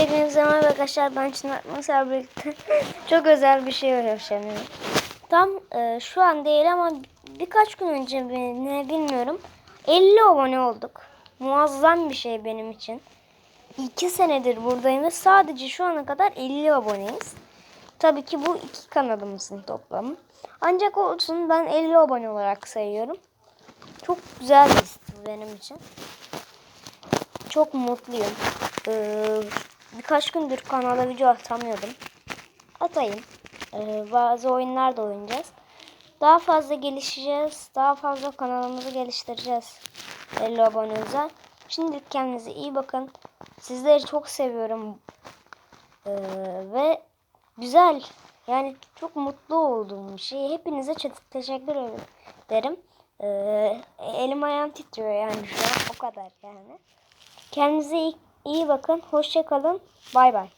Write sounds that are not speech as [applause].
Hepinize merhaba arkadaşlar. Ben Çınar Masar birlikte [laughs] çok özel bir şey yaşanıyor. Tam e, şu an değil ama birkaç gün önce ne bilmiyorum. 50 abone olduk. Muazzam bir şey benim için. 2 senedir buradayım ve sadece şu ana kadar 50 aboneyiz. Tabii ki bu iki kanalımızın toplamı. Ancak olsun ben 50 abone olarak sayıyorum. Çok güzel bir benim için. Çok mutluyum. Ee, birkaç gündür kanala video atamıyordum. Atayım. Ee, bazı oyunlar da oynayacağız. Daha fazla gelişeceğiz. Daha fazla kanalımızı geliştireceğiz. 50 abone özel. Şimdilik kendinize iyi bakın. Sizleri çok seviyorum. Ee, ve güzel. Yani çok mutlu olduğum bir şey. Hepinize çok teşekkür ederim. Ee, elim ayağım titriyor yani şu an. O kadar yani. Kendinize iyi, iyi bakın. Hoşça kalın. Bay bay.